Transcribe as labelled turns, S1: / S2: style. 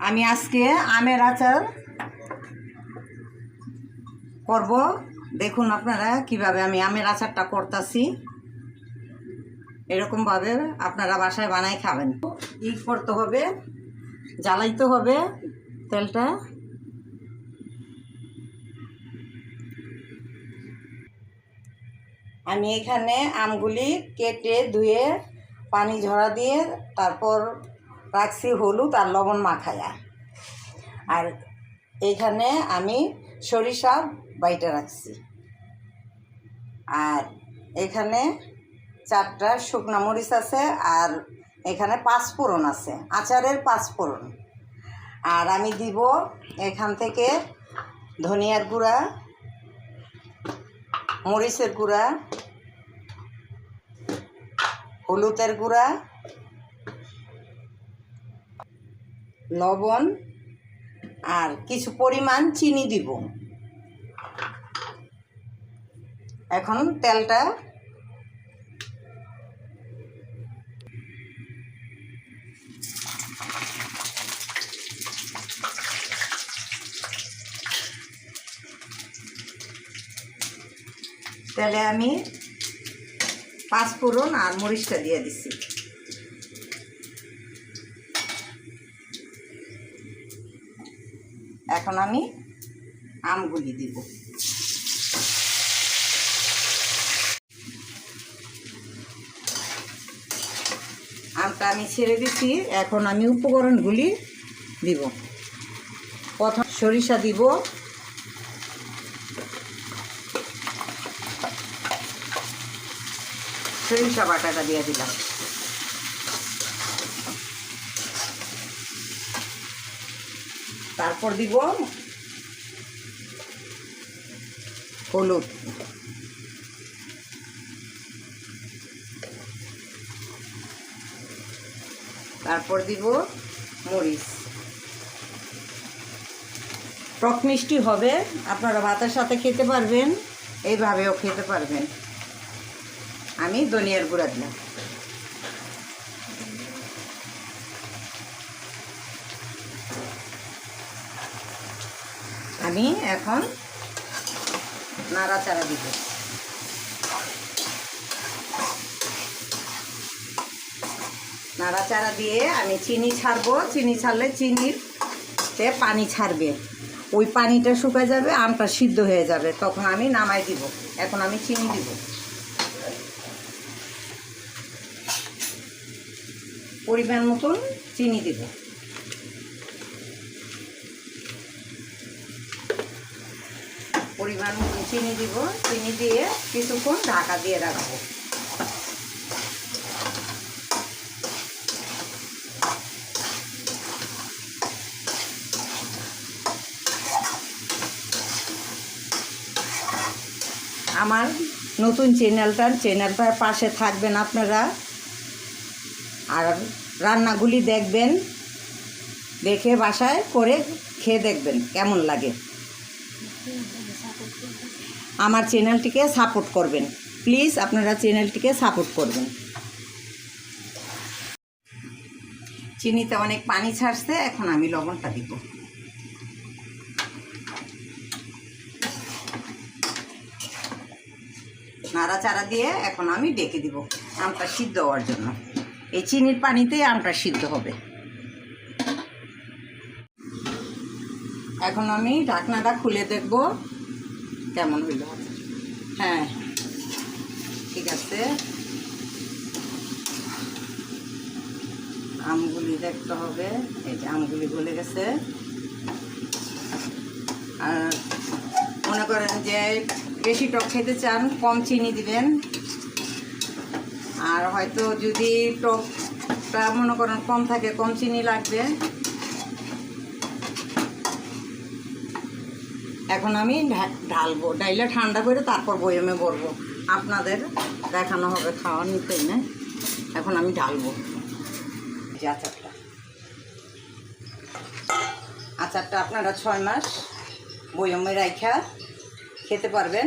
S1: আমি আজকে আমের আচার করব। দেখুন আপনারা কীভাবে আমি আমের আচারটা করতেছি। এরকমভাবে আপনারা বাসায় বানাই খাবেন। ই করতে হবে, জ্বালাইতে হবে তেলটা। আমি এখানে আমগুলি কেটে ধুয়ে পানি ঝরা দিয়ে তারপর রাখছি হলুদ আর লবণ মাখায়া। আর এখানে আমি সরিষা বাইটা রাখছি। আর এখানে চারটা শুকনা মরিচ আছে আর এখানে পাঁচফোড়ন আছে, আচারের পাঁচফোড়ন। আর আমি দিব এখান থেকে ধনিয়ার গুঁড়া, মরিচের গুঁড়া, হলুদের গুঁড়া লবণ আর কিছু পরিমাণ চিনি দিব। এখন তেলটা তেলে আমি পাঁচফোড়ন আর মরিচটা দিয়ে দিছি। এখন আমি আমগুলি দিব। আমটা আমি ছেড়ে দিচ্ছি এখন আমি উপকরণগুলি দিব। প্রথম সরিষা দিব। সরিষা বাটাটা দিয়ে দিলাম। তারপর দিব হলুদ। তারপর দিব মরিচ। টক মিষ্টি হবে, আপনারা ভাতের সাথে খেতে পারবেন, এইভাবেও খেতে পারবেন। আমি ধনিয়ার গুঁড়া দিলাম। আমি এখন নাড়াচাড়া দিব। নাড়াচাড়া দিয়ে আমি চিনি ছাড়বো। চিনি ছাড়লে চিনির তে পানি ছাড়বে। ওই পানিটা শুকায় যাবে, আমটা সিদ্ধ হয়ে যাবে। তখন আমি নামাই দিব। এখন আমি চিনি দিব। পরিমাণ মতন চিনি দিব। পরিমাণ মতন চিনি দিব। চিনি দিয়ে কিছুক্ষণ ঢাকা দিয়ে রাখব। আমার নতুন চ্যানেলটার চ্যানেলটার পাশে থাকবেন আপনারা। আর রান্নাগুলি দেখবেন, দেখে বাসায় করে খেয়ে দেখবেন, কেমন লাগে। আমার চ্যানেলটিকে সাপোর্ট করবেন। প্লিজ আপনারা চ্যানেলটিকে সাপোর্ট করবেন। চিনিতে অনেক পানি ছাড়ছে, এখন আমি লবণটা দিব। নাড়াচাড়া দিয়ে এখন আমি ডেকে দিব আমটা সিদ্ধ হওয়ার জন্য। এই চিনির পানিতেই আমটা সিদ্ধ হবে। এখন আমি ঢাকনাটা খুলে দেখব। কেমন হইল? হ্যাঁ। ঠিক আছে। আমগুলি দেখতে হবে। এই যে আমগুলি গলে গেছে। আর মনে করেন যে বেশি টক খেতে চান, কম চিনি দিবেন। আর হয়তো যদি টকটা মনে করেন কম থাকে, কম চিনি লাগবে। এখন আমি ঢালবো, ডাইলে ঠান্ডা করে তারপর বয়মে ভরবো। আপনাদের দেখানো হবে খাওয়া নিতে না এখন আমি ঢালবো। যে আচারটা। আচারটা আপনারা ছয় মাস বয়মে রাইখা খেতে পারবেন।